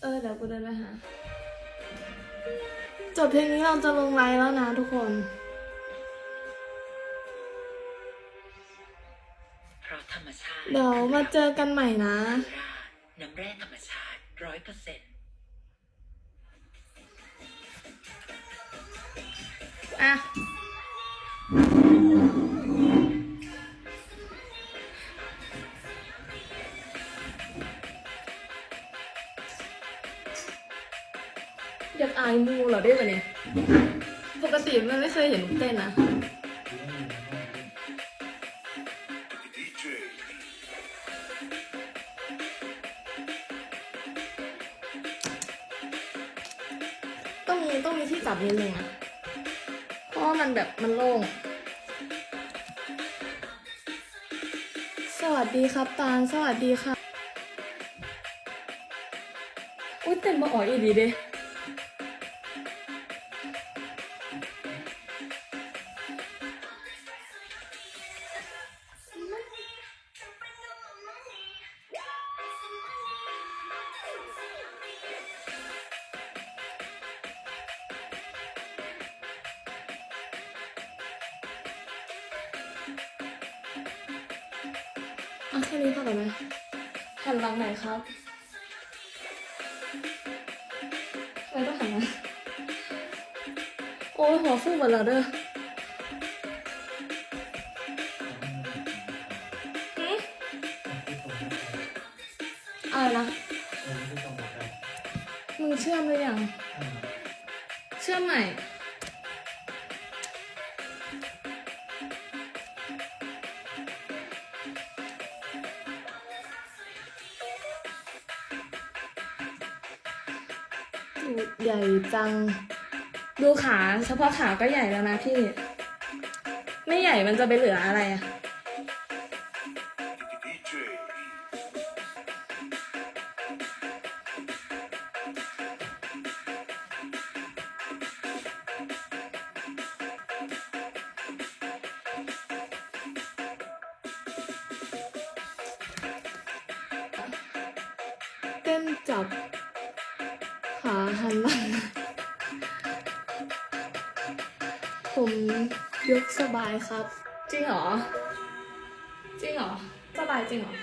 เออ เดี๋ยวกูเดินไปหา จบเพลงนี้เราจะลงไลน์แล้วนะทุกคน เพราะธรรมชาติเดี๋ยวมาเจอกันใหม่นะราน้ำแร่ธรรมชาติร้อยเปอร์เซ็นต์อะ อยากอายมูเหรอได้ปะเนี่ย ปกติมันไม่เคยเห็นเต้นนะ ต้องมีต้องมีที่จับนิดนึงอะเพราะว่ามันแบบมันโล่ง สวัสดีครับตาลสวัสดีค่ะ อุ้ยเต้นมาอ่อยอีดีเด้ อะแค่นี้พอก่อนไหมหันหลังไหนครับทำไมต้องหันหลังโอ้ยหัวฟูหมดแล้วเด้อหืมอะไรนะ มึงเชื่อมหรือยัง เชื่อมใหม่ ใหญ่จัง ดูขาเฉพาะขาก็ใหญ่แล้วนะพี่ ไม่ใหญ่มันจะไปเหลืออะไรอะเต้นจับ ขาหันหลังผมยกสบายครับ จริงเหรอ จริงเหรอ สบายจริงเหรอ